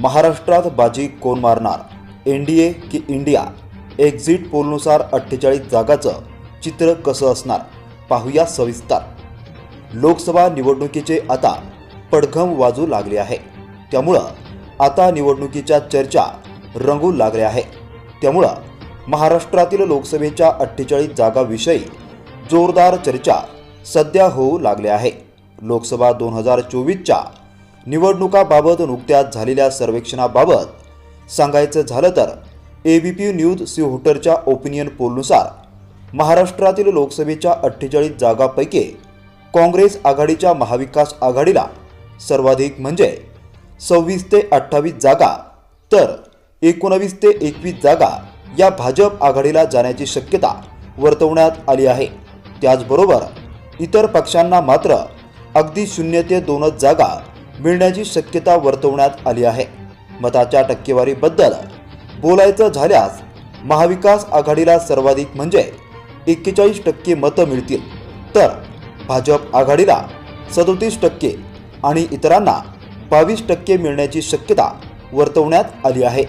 महाराष्ट्रात बाजी कोण मारणार? एन डी ए की इंडिया? एक्झिट पोलनुसार अठ्ठेचाळीस जागाचं चित्र कसं असणार? पाहूया सविस्तर. लोकसभा निवडणुकीचे आता पडघम वाजू लागले आहे. त्यामुळं आता निवडणुकीच्या चर्चा रंगू लागल्या आहे. त्यामुळं महाराष्ट्रातील लोकसभेच्या अठ्ठेचाळीस जागाविषयी जोरदार चर्चा सध्या होऊ लागल्या आहे. लोकसभा दोन हजार चोवीसच्या निवडणुकाबाबत नुकत्याच झालेल्या सर्वेक्षणाबाबत सांगायचं झालं तर A B P news C होटरच्या opinion पोलनुसार महाराष्ट्रातील लोकसभेच्या अठ्ठेचाळीस जागापैकी काँग्रेस आघाडीच्या महाविकास आघाडीला सर्वाधिक म्हणजे सव्वीस ते अठ्ठावीस जागा तर एकोणवीस ते एकवीस जागा या भाजप आघाडीला जाण्याची शक्यता वर्तवण्यात आली आहे. त्याचबरोबर इतर पक्षांना मात्र अगदी शून्य ते दोनच जागा मिळण्याची शक्यता वर्तवण्यात आली आहे. मताच्या टक्केवारीबद्दल बोलायचं झाल्यास महाविकास आघाडीला सर्वाधिक म्हणजे एक्केचाळीस टक्के मतं मिळतील. तर भाजप आघाडीला सदोतीस टक्के आणि इतरांना बावीस टक्के मिळण्याची शक्यता वर्तवण्यात आली आहे.